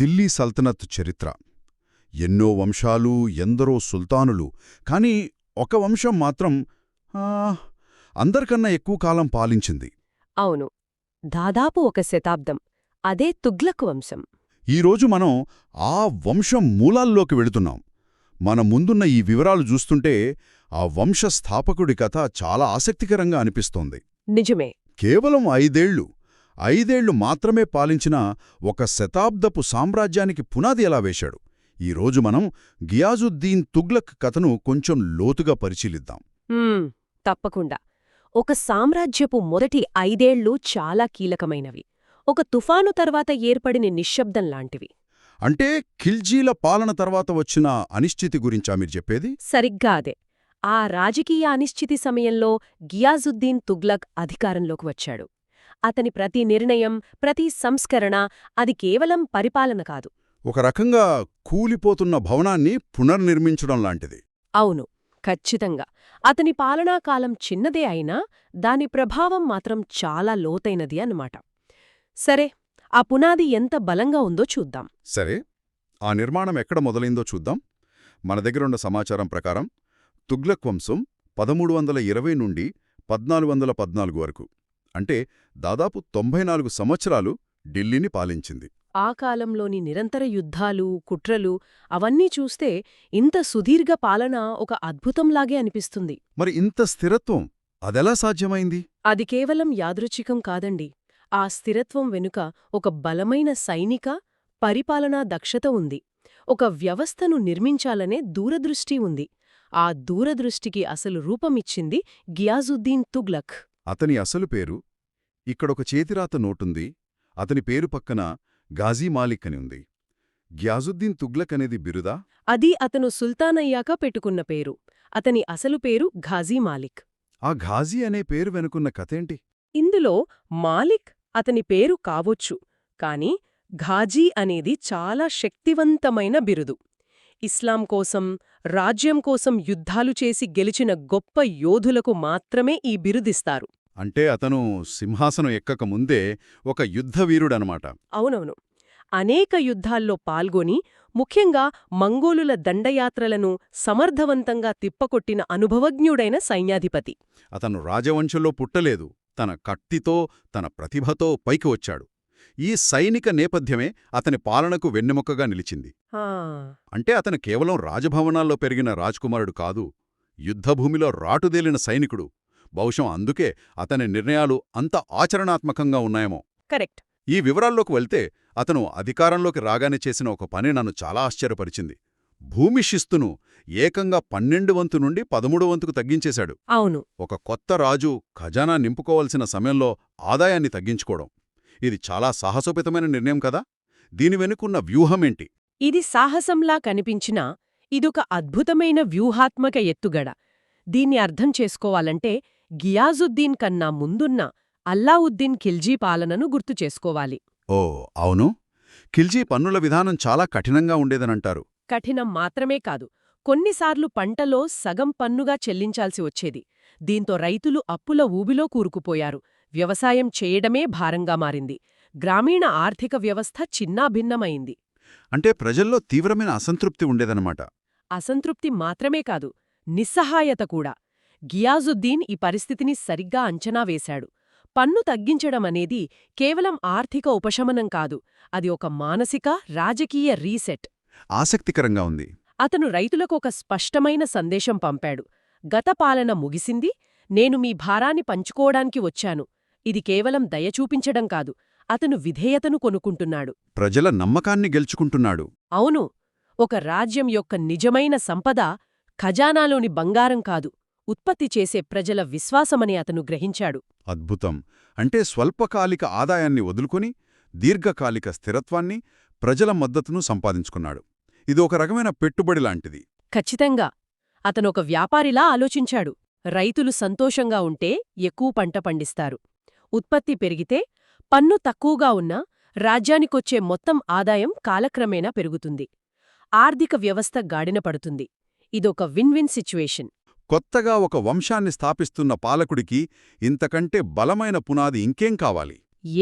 ఢిల్లీ సల్తనత్ చరిత్ర. ఎన్నో వంశాలు ఎందరో సుల్తానులు. కాని ఒక వంశం మాత్రం అందరికన్నా ఎక్కువ కాలం పాలించింది. అవును. దాదాపు ఒక శతాబ్దం. అదే తుగ్లక్ వంశం. ఈరోజు మనం ఆ వంశం మూలాల్లోకి వెళుతున్నాం. మన ముందున్న ఈ వివరాలు చూస్తుంటే ఆ వంశ స్థాపకుడి కథ చాలా ఆసక్తికరంగా అనిపిస్తోంది. నిజమే. కేవలం ఐదేళ్ళు. ఐదేళ్ళు మాత్రమే పాలించిన ఒక శతాబ్దపు సామ్రాజ్యానికి పునాది ఎలా వేశాడు? ఈరోజు మనం గియాజుద్దీన్ తుగ్లక్ కథను కొంచెం లోతుగా పరిశీలిద్దాం. తప్పకుండా. ఒక సామ్రాజ్యపు మొదటి ఐదేళ్ళు చాలా కీలకమైనవి. ఒక తుఫాను తర్వాత ఏర్పడిన నిశ్శబ్దం లాంటివి. అంటే ఖిల్జీల పాలన తర్వాత వచ్చిన అనిశ్చితి గురించా మీరు చెప్పేది? సరిగ్గా అదే. ఆ రాజకీయ అనిశ్చితి సమయంలో గియాజుద్దీన్ తుగ్లక్ అధికారంలోకి వచ్చాడు. అతని ప్రతి నిర్ణయం ప్రతి సంస్కరణ అది కేవలం పరిపాలన కాదు. ఒక రకంగా కూలిపోతున్న భవనాన్ని పునర్నిర్మించడం లాంటిది. అవును ఖచ్చితంగా. అతని పాలనాకాలం చిన్నదే అయినా దాని ప్రభావం మాత్రం చాలా లోతైనది అన్నమాట. సరే ఆ పునాది ఎంత బలంగా ఉందో చూద్దాం. సరే ఆ నిర్మాణం ఎక్కడ మొదలైందో చూద్దాం. మన దగ్గరున్న సమాచారం ప్రకారం తుగ్లక్ వంశం పదమూడు వందల ఇరవై నుండి పద్నాలుగు వందల పద్నాలుగు వరకు. అంటే దాదాపు తొంభై నాలుగు సంవత్సరాలు ఢిల్లీని పాలించింది. ఆ కాలంలోని నిరంతర యుద్ధాలు కుట్రలు అవన్నీ చూస్తే ఇంత సుదీర్ఘ పాలన ఒక అద్భుతంలాగే అనిపిస్తుంది. మరి ఇంత స్థిరత్వం అదెలా సాధ్యమైంది? అది కేవలం యాదృచ్ఛికం కాదండి. ఆ స్థిరత్వం వెనుక ఒక బలమైన సైనిక పరిపాలనా దక్షత ఉంది. ఒక వ్యవస్థను నిర్మించాలనే దూరదృష్టి ఉంది. ఆ దూరదృష్టికి అసలు రూపమిచ్చింది గియాజుద్దీన్ తుగ్లక్. అతని అసలు పేరు ఇక్కడొక చేతిరాత నోటుంది అతని పేరు పక్కన గాజీ మాలిక్ అని ఉంది. గ్యాజుద్దీన్ తుగ్లక్ అనేది బిరుదా? అది అతను సుల్తానయ్యాక పెట్టుకున్న పేరు. అతని అసలు పేరు ఘాజీ మాలిక్. ఆ ఘాజీ అనే పేరు వెనుకున్న కథేంటి? ఇందులో మాలిక్ అతని పేరు కావొచ్చు కాని ఘాజీ అనేది చాలా శక్తివంతమైన బిరుదు. ఇస్లాం కోసం రాజ్యం కోసం యుద్ధాలు చేసి గెలిచిన గొప్ప యోధులకు మాత్రమే ఈ బిరుదిస్తారు. అంటే అతను సింహాసనం ఎక్కక ముందే ఒక యుద్ధవీరుడనమాట అవునవును. అనేక యుద్ధాల్లో పాల్గొని ముఖ్యంగా మంగోలుల దండయాత్రలను సమర్థవంతంగా తిప్పకొట్టిన అనుభవజ్ఞుడైన సైన్యాధిపతి. అతను రాజవంశంలో పుట్టలేదు. తన కత్తితో తన ప్రతిభతో పైకి వచ్చాడు. ఈ సైనిక నేపథ్యమే అతని పాలనకు వెన్నెముకగా నిలిచింది. అంటే అతను కేవలం రాజభవనాల్లో పెరిగిన రాజకుమారుడు కాదు యుద్ధభూమిలో రాటుదేలిన సైనికుడు. బహుశం అందుకే అతని నిర్ణయాలు అంత ఆచరణాత్మకంగా ఉన్నాయేమో. కరెక్ట్. ఈ వివరాల్లోకి వెళ్తే అతను అధికారంలోకి రాగానే చేసిన ఒక పని నన్ను చాలా ఆశ్చర్యపరిచింది. భూమి శిస్తును ఏకంగా పన్నెండు వంతు నుండి పదమూడు వంతుకు తగ్గించేశాడు. అవును. ఒక కొత్త రాజు ఖజానా నింపుకోవలసిన సమయంలో ఆదాయాన్ని తగ్గించుకోవడం. ఇది చాలా సాహసోపేతమైన నిర్ణయం కదా? దీని వెనుకున్న వ్యూహమేంటి? ఇది సాహసంలా కనిపించినా ఇదొక అద్భుతమైన వ్యూహాత్మక ఎత్తుగడ. దీన్ని అర్థం చేసుకోవాలంటే గియాజుద్దీన్ కన్నా ముందున్న అల్లావుద్దీన్ ఖిల్జీ పాలనను గుర్తు చేసుకోవాలి. ఓ అవును. ఖిల్జీ పన్నుల విధానం చాలా కఠినంగా ఉండేదనంటారు. కఠినం మాత్రమే కాదు కొన్నిసార్లు పంటలో సగం పన్నుగా చెల్లించాల్సి వచ్చేది. దీంతో రైతులు అప్పుల ఊబిలో కూరుకుపోయారు. వ్యవసాయం చేయడమే భారంగా మారింది. గ్రామీణ ఆర్థిక వ్యవస్థ చిన్నాభిన్నమైంది. అంటే ప్రజల్లో తీవ్రమైన అసంతృప్తి ఉండేదన్నమాట. అసంతృప్తి మాత్రమే కాదు నిస్సహాయత కూడా. గియాజుద్దీన్ ఈ పరిస్థితిని సరిగ్గా అంచనా వేశాడు. పన్ను తగ్గించడమనేది కేవలం ఆర్థిక ఉపశమనం కాదు అది ఒక మానసిక రాజకీయ రీసెట్. ఆసక్తికరంగా ఉంది. అతను రైతులకు ఒక స్పష్టమైన సందేశం పంపాడు. గత పాలన ముగిసింది నేను మీ భారాన్ని పంచుకోవడానికి వచ్చాను. ఇది కేవలం దయ చూపించడం కాదు అతను విధేయతను కొనుక్కుంటున్నాడు. ప్రజల నమ్మకాన్ని గెలుచుకుంటున్నాడు. అవును ఒక రాజ్యం యొక్క నిజమైన సంపద ఖజానాలోని బంగారం కాదు ఉత్పత్తి చేసే ప్రజల విశ్వాసమని అతను గ్రహించాడు. అద్భుతం. అంటే స్వల్పకాలిక ఆదాయాన్ని వదులుకొని దీర్ఘకాలిక స్థిరత్వాన్ని ప్రజల మద్దతును సంపాదించుకున్నాడు. ఇది ఒక రకమైన పెట్టుబడి లాంటిది. ఖచ్చితంగా. అతనొక వ్యాపారిలా ఆలోచించాడు. రైతులు సంతోషంగా ఉంటే ఎక్కువ పంట పండిస్తారు. ఉత్పత్తి పెరిగితే పన్ను తక్కువగా ఉన్నా రాజ్యానికొచ్చే మొత్తం ఆదాయం కాలక్రమేణా పెరుగుతుంది. ఆర్థిక వ్యవస్థ గాడిన పడుతుంది. ఇదొక విన్ విన్ సిచ్యువేషన్. కొత్తగా ఒక వంశాన్ని స్థాపిస్తున్న పాలకుడికి ఇంతకంటే బలమైన పునాది ఇంకేం కావాలి?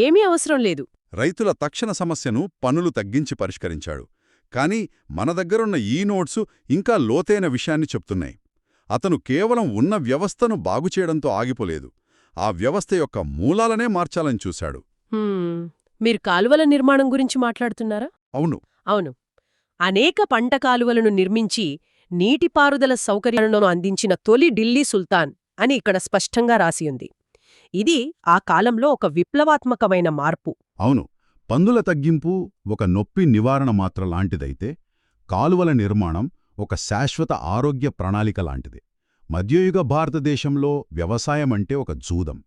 ఏమీ అవసరం లేదు. రైతుల తక్షణ సమస్యను పనులు తగ్గించి పరిష్కరించాడు. కానీ మన దగ్గరున్న ఈ నోట్సు ఇంకా లోతైన విషయాన్ని చెప్తున్నాయి. అతను కేవలం ఉన్న వ్యవస్థను బాగుచేయడంతో ఆగిపోలేదు. ఆ వ్యవస్థ యొక్క మూలాలనే మార్చాలని చూశాడు. మీరు కాలువల నిర్మాణం గురించి మాట్లాడుతున్నారా? అవును. అవును. అనేక పంట కాలువలను నిర్మించి నీటిపారుదల సౌకర్యాలను అందించిన తొలి ఢిల్లీ సుల్తాన్ అని ఇక్కడ స్పష్టంగా రాసియుంది ఇది ఆ కాలంలో ఒక విప్లవాత్మకమైన మార్పు. అవును. పందుల తగ్గింపు ఒక నొప్పి నివారణ మాత్ర లాంటిదైతే కాలువల నిర్మాణం ఒక శాశ్వత ఆరోగ్య ప్రణాళిక లాంటిది. మధ్యయుగ భారతదేశంలో వ్యవసాయం అంటే ఒక జూదం.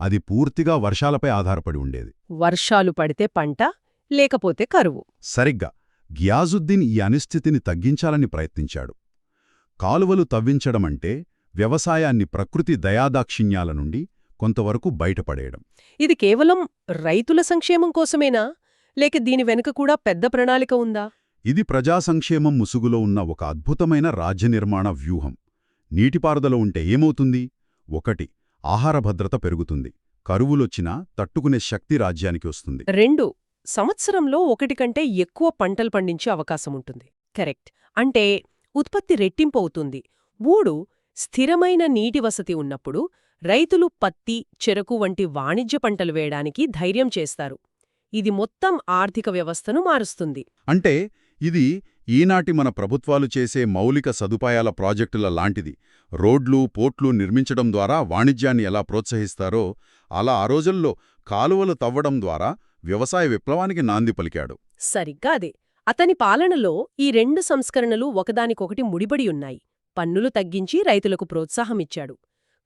అది పూర్తిగా వర్షాలపై ఆధారపడి ఉండేది. వర్షాలు పడితే పంట లేకపోతే కరువు. సరిగ్గా గియాజుద్దీన్ ఈ అనిశ్చితిని తగ్గించాలని ప్రయత్నించాడు. కాలువలు తవ్వించడమంటే వ్యవసాయాన్ని ప్రకృతి దయాదాక్షిణ్యాల నుండి కొంతవరకు బయటపడేయడం. ఇది కేవలం రైతుల సంక్షేమం కోసమేనా? లేక దీని వెనుక కూడా పెద్ద ప్రణాళిక ఉందా? ఇది ప్రజా సంక్షేమం ముసుగులో ఉన్న ఒక అద్భుతమైన రాజ్య నిర్మాణ వ్యూహం. నీటిపారుదల ఉంటే ఏమవుతుంది? ఒకటి ఆహార భద్రత పెరుగుతుంది. కరువులొచ్చినా తట్టుకునే శక్తి రాజ్యానికి వస్తుంది. రెండు సంవత్సరంలో ఒకటి కంటే ఎక్కువ పంటలు పండించే అవకాశం ఉంటుంది. కరెక్ట్. అంటే ఉత్పత్తి రెట్టింపు అవుతుంది. మూడు స్థిరమైన నీటి వసతి ఉన్నప్పుడు రైతులు పత్తి చెరకు వంటి వాణిజ్య పంటలు వేయడానికి ధైర్యం చేస్తారు. ఇది మొత్తం ఆర్థిక వ్యవస్థను మారుస్తుంది. అంటే ఇది ఈనాటి మన ప్రభుత్వాలు చేసే మౌలిక సదుపాయాల ప్రాజెక్టుల లాంటిది. రోడ్లు పోర్ట్లు నిర్మించడం ద్వారా వాణిజ్యాన్ని ఎలా ప్రోత్సహిస్తారో అలా ఆ రోజుల్లో కాలువలు తవ్వడం ద్వారా వ్యవసాయ విప్లవానికి నాంది పలికాడు. సరిగ్గా అదే. అతని పాలనలో ఈ రెండు సంస్కరణలు ఒకదానికొకటి ముడిపడి ఉన్నాయి. పన్నులు తగ్గించి రైతులకు ప్రోత్సాహమిచ్చాడు.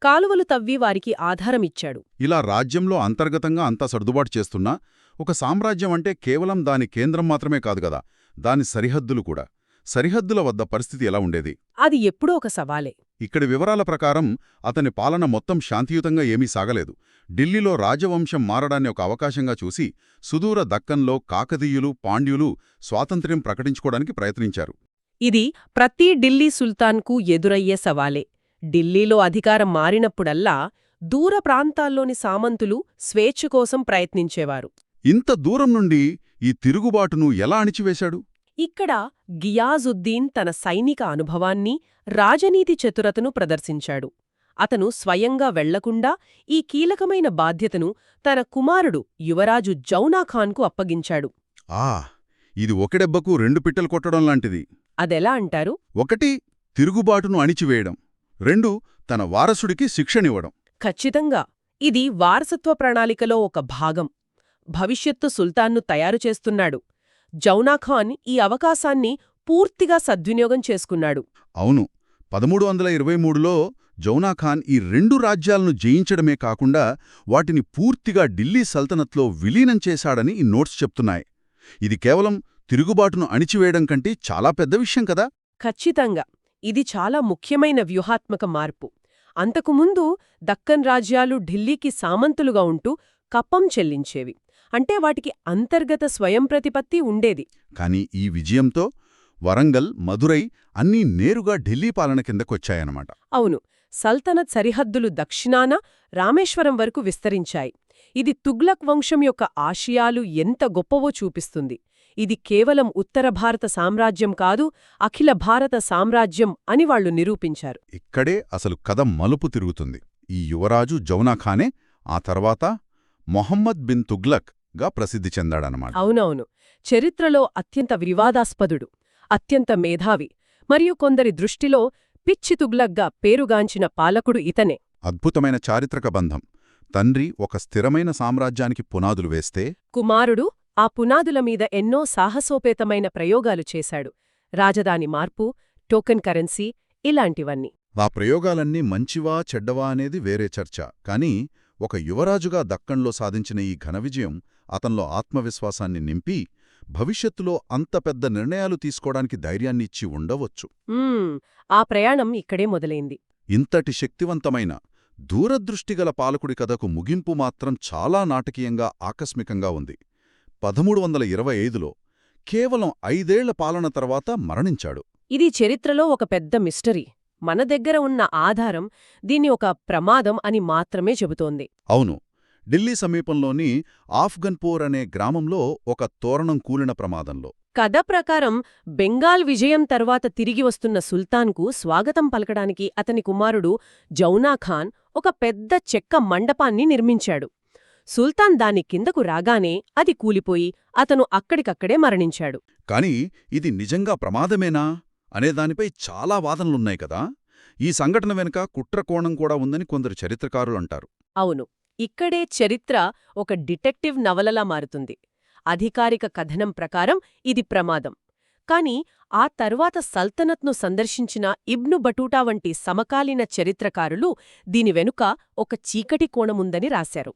కాలువలు తవ్వి వారికి ఆధారమిచ్చాడు. ఇలా రాజ్యంలో అంతర్గతంగా అంతా సర్దుబాటు చేస్తున్నా ఒక సామ్రాజ్యం అంటే కేవలం దాని కేంద్రం మాత్రమే కాదు గదా దాని సరిహద్దులు కూడా. సరిహద్దుల వద్ద పరిస్థితి ఎలా ఉండేది? అది ఎప్పుడూ ఒక సవాలే. ఇక్కడి వివరాల ప్రకారం అతని పాలన మొత్తం శాంతియుతంగా ఏమీ సాగలేదు. ఢిల్లీలో రాజవంశం మారడాన్ని ఒక అవకాశంగా చూసి సుదూర దక్కన్లో కాకతీయులు పాండ్యులు స్వాతంత్ర్యం ప్రకటించుకోవడానికి ప్రయత్నించారు. ఇది ప్రతి ఢిల్లీ సుల్తాన్కు ఎదురయ్యే సవాలే. ఢిల్లీలో అధికారం మారినప్పుడల్లా దూర ప్రాంతాల్లోని సామంతులు స్వేచ్ఛ కోసం ప్రయత్నించేవారు. ఇంత దూరం నుండి ఈ తిరుగుబాటును ఎలా అణిచివేశాడు? ఇక్కడ గియాజుద్దీన్ తన సైనిక అనుభవాన్ని రాజనీతి చతురతను ప్రదర్శించాడు. అతను స్వయంగా వెళ్ళకుండా ఈ కీలకమైన బాధ్యతను తన కుమారుడు యువరాజు జౌనాఖాన్కు అప్పగించాడు. ఆ ఇది ఒకడెబ్బకు రెండు పిట్టలు కొట్టడం లాంటిది. అదెలా అంటారు? ఒకటి తిరుగుబాటును అణిచివేయడం. రెండు తన వారసుడికి శిక్షనివ్వడం. ఖచ్చితంగా. ఇది వారసత్వ ప్రణాళికలో ఒక భాగం. భవిష్యత్తు సుల్తాన్ను తయారు చేస్తున్నాడు. జౌనాఖాన్ ఈ అవకాశాన్ని పూర్తిగా సద్వినియోగం చేసుకున్నాడు. అవును. పదమూడు వందల ఇరవై మూడులో జౌనాఖాన్ ఈ రెండు రాజ్యాలను జయించడమే కాకుండా వాటిని పూర్తిగా ఢిల్లీ సల్తనత్లో విలీనం చేశాడని ఈ నోట్స్ చెప్తున్నాయి. ఇది కేవలం తిరుగుబాటును అణిచివేయడం కంటే చాలా పెద్ద విషయం కదా? ఖచ్చితంగా. ఇది చాలా ముఖ్యమైన వ్యూహాత్మక మార్పు. అంతకుముందు దక్కన్ రాజ్యాలు ఢిల్లీకి సామంతులుగా ఉంటూ కప్పం చెల్లించేవి. అంటే వాటికి అంతర్గత స్వయంప్రతిపత్తి ఉండేది. కాని ఈ విజయంతో వరంగల్ మదురై అన్నీ నేరుగా ఢిల్లీ పాలన కిందకొచ్చాయన్నమాట. అవును సల్తనత్ సరిహద్దులు దక్షిణాన రామేశ్వరం వరకు విస్తరించాయి. ఇది తుగ్లక్ వంశం యొక్క ఆశయాలు ఎంత గొప్పవో చూపిస్తుంది. ఇది కేవలం ఉత్తర భారత సామ్రాజ్యం కాదు అఖిల భారత సామ్రాజ్యం అని వాళ్ళు నిరూపించారు. ఇక్కడే అసలు కథ మలుపు తిరుగుతుంది. ఈ యువరాజు జౌనాఖానే ఆ తర్వాత మొహమ్మద్ బిన్ తుగ్లక్ గా ప్రసిద్ధి చెందాడనమాట అవునవును. చరిత్రలో అత్యంత వివాదాస్పదుడు అత్యంత మేధావి మరియు కొందరి దృష్టిలో పిచ్చి తుగ్లగ్గా పేరుగాంచిన పాలకుడు ఇతనే. అద్భుతమైన చారిత్రక బంధం. తండ్రి ఒక స్థిరమైన సామ్రాజ్యానికి పునాదులు వేస్తే కుమారుడు ఆ పునాదుల మీద ఎన్నో సాహసోపేతమైన ప్రయోగాలు చేశాడు. రాజధాని మార్పు టోకెన్ కరెన్సీ ఇలాంటివన్నీ. ఆ ప్రయోగాలన్నీ మంచివా చెడ్డవా అనేది వేరే చర్చ. కానీ ఒక యువరాజుగా దక్కన్లో సాధించిన ఈ ఘన విజయం అతన్లో ఆత్మవిశ్వాసాన్ని నింపి భవిష్యత్తులో అంత పెద్ద నిర్ణయాలు తీసుకోవడానికి ధైర్యాన్ని ఇచ్చి ఉండవచ్చు. ఆ ప్రయాణం ఇక్కడే మొదలైంది. ఇంతటి శక్తివంతమైన దూరదృష్టిగల పాలకుడి కథకు ముగింపు మాత్రం చాలా నాటకీయంగా ఆకస్మికంగా ఉంది. పదమూడు వందల ఇరవై ఐదులో కేవలం ఐదేళ్ళ పాలన తర్వాత మరణించాడు. ఇది చరిత్రలో ఒక పెద్ద మిస్టరీ. మన దగ్గర ఉన్న ఆధారం దీన్ని ఒక ప్రమాదం అని మాత్రమే చెబుతోంది. అవును. ఢిల్లీ సమీపంలోని ఆఫ్ఘన్పూర్ అనే గ్రామంలో ఒక తోరణం కూలిన ప్రమాదంలో. కథ ప్రకారం బెంగాల్ విజయం తర్వాత తిరిగి వస్తున్న సుల్తాన్కు స్వాగతం పలకడానికి అతని కుమారుడు జౌనా ఖాన్ ఒక పెద్ద చెక్క మండపాన్ని నిర్మించాడు. సుల్తాన్ దాని కిందకు రాగానే అది కూలిపోయి అతను అక్కడికక్కడే మరణించాడు. కాని ఇది నిజంగా ప్రమాదమేనా? అనే దానిపై చాలా వాదనలున్నాయి కదా. ఈ సంఘటన వెనుక కుట్రకోణం కూడా ఉందని కొందరు చరిత్రకారులు అంటారు. అవును. ఇక్కడే చరిత్ర ఒక డిటెక్టివ్ నవలలా మారుతుంది. అధికారిక కథనం ప్రకారం ఇది ప్రమాదం. కాని ఆ తర్వాత సల్తనత్ను సందర్శించిన ఇబ్ను బటూటా వంటి సమకాలీన చరిత్రకారులు దీని వెనుక ఒక చీకటి కోణముందని రాశారు.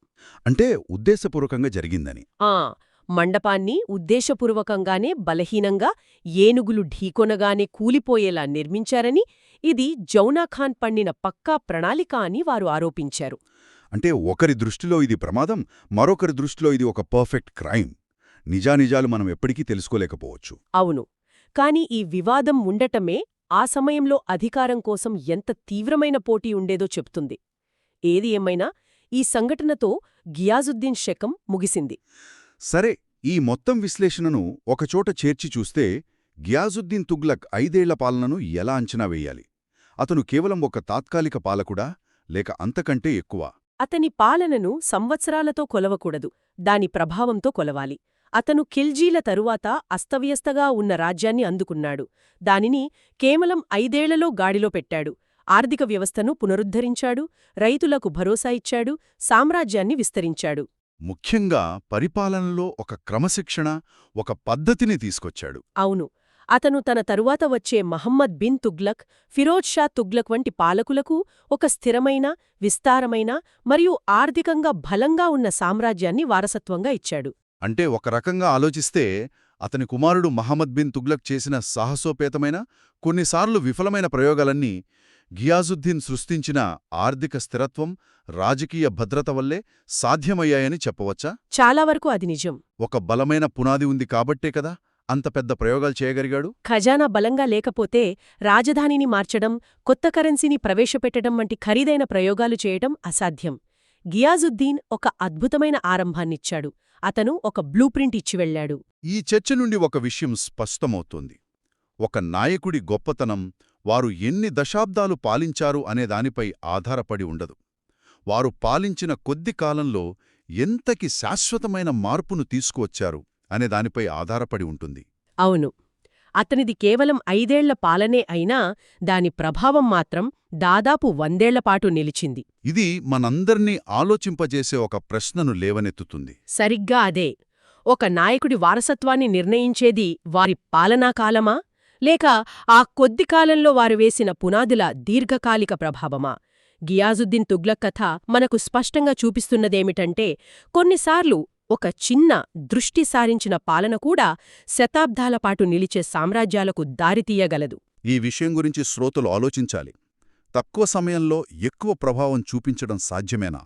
అంటే ఉద్దేశపూర్వకంగా జరిగిందని. ఆ! మండపాన్ని ఉద్దేశపూర్వకంగానే బలహీనంగా ఏనుగులు ఢీకొనగానే కూలిపోయేలా నిర్మించారని ఇది జౌనాఖాన్ పండిన పక్కా ప్రణాళిక అని వారు ఆరోపించారు. అంటే ఒకరి దృష్టిలో ఇది ప్రమాదం మరొకరి దృష్టిలో ఇది ఒక పర్ఫెక్ట్ క్రైమ్. నిజానిజాలు మనం ఎప్పటికీ తెలుసుకోలేకపోవచ్చు. అవును. కాని ఈ వివాదం ఉండటమే ఆ సమయంలో అధికారం కోసం ఎంత తీవ్రమైన పోటీ ఉండేదో చెప్తుంది. ఏది ఏమైనా ఈ సంఘటనతో గియాజుద్దీన్ శకం ముగిసింది. సరే ఈ మొత్తం విశ్లేషణను ఒకచోట చేర్చి చూస్తే గియాజుద్దీన్ తుగ్లక్ ఐదేళ్ళ పాలనను ఎలా అంచనా వేయాలి? అతను కేవలం ఒక తాత్కాలిక పాలకుడా? లేక అంతకంటే ఎక్కువ? అతని పాలనను సంవత్సరాలతో కొలవకూడదు దాని ప్రభావంతో కొలవాలి. అతను ఖిల్జీల తరువాత అస్తవ్యస్తగా ఉన్న రాజ్యాన్ని అందుకున్నాడు. దానిని కేవలం ఐదేళ్ళలో గాడిలో పెట్టాడు. ఆర్థిక వ్యవస్థను పునరుద్ధరించాడు రైతులకు భరోసా ఇచ్చాడు సామ్రాజ్యాన్ని విస్తరించాడు. ముఖ్యంగా పరిపాలనలో ఒక క్రమశిక్షణ ఒక పద్ధతిని తీసుకొచ్చాడు. అవును. అతను తన తరువాత వచ్చే మహమ్మద్ బిన్ తుగ్లక్ ఫిరోజ్ షా తుగ్లక్ వంటి పాలకులకు ఒక స్థిరమైన విస్తారమైన మరియు ఆర్థికంగా బలంగా ఉన్న సామ్రాజ్యాన్ని వారసత్వంగా ఇచ్చాడు. అంటే ఒక రకంగా ఆలోచిస్తే అతని కుమారుడు మహమ్మద్ బిన్ తుగ్లక్ చేసిన సాహసోపేతమైన కొన్నిసార్లు విఫలమైన ప్రయోగాలన్నీ గియాజుద్దీన్ సృష్టించిన ఆర్థిక స్థిరత్వం రాజకీయ భద్రత వల్లే సాధ్యమయ్యాయని చెప్పవచ్చా? చాలా వరకు అది నిజం. ఒక బలమైన పునాది ఉంది కాబట్టే కదా అంత పెద్ద ప్రయోగాలు చేయగలిగాడు? ఖజానా బలంగా లేకపోతే రాజధానిని మార్చడం కొత్త కరెన్సీని ప్రవేశపెట్టడం వంటి ఖరీదైన ప్రయోగాలు చేయటం అసాధ్యం. గియాజుద్దీన్ ఒక అద్భుతమైన ఆరంభాన్నిచ్చాడు. అతను ఒక బ్లూప్రింట్ ఇచ్చి వెళ్ళాడు ఈ చర్చ నుండి ఒక విషయం స్పష్టమవుతోంది. ఒక నాయకుడి గొప్పతనం వారు ఎన్ని దశాబ్దాలు పాలించారు అనే దానిపై ఆధారపడి ఉండదు. వారు పాలించిన కొద్ది కాలంలో ఎంతకి శాశ్వతమైన మార్పును తీసుకువచ్చారు అనే దానిపై ఆధారపడి ఉంటుంది. అవును. అతనిది కేవలం ఐదేళ్ళ పాలనే అయినా దాని ప్రభావం మాత్రం దాదాపు వందేళ్ళపాటు నిలిచింది. ఇది మనందర్నీ ఆలోచింపజేసే ఒక ప్రశ్నను లేవనెత్తుతుంది. సరిగ్గా అదే. ఒక నాయకుడి వారసత్వాన్ని నిర్ణయించేది వారి పాలనాకాలమా లేక ఆ కొద్ది కాలంలో వారు వేసిన పునాదుల దీర్ఘకాలిక ప్రభావమా? గియాజుద్దీన్ తుగ్లక్ కథ మనకు స్పష్టంగా చూపిస్తున్నదేమిటంటే కొన్నిసార్లు ఒక చిన్న దృష్టి సారించిన పాలన కూడా శతాబ్దాలపాటు నిలిచే సామ్రాజ్యాలకు దారితీయగలదు ఈ విషయం గురించి శ్రోతలు ఆలోచించాలి. తక్కువ సమయంలో ఎక్కువ ప్రభావం చూపించడం సాధ్యమేనా?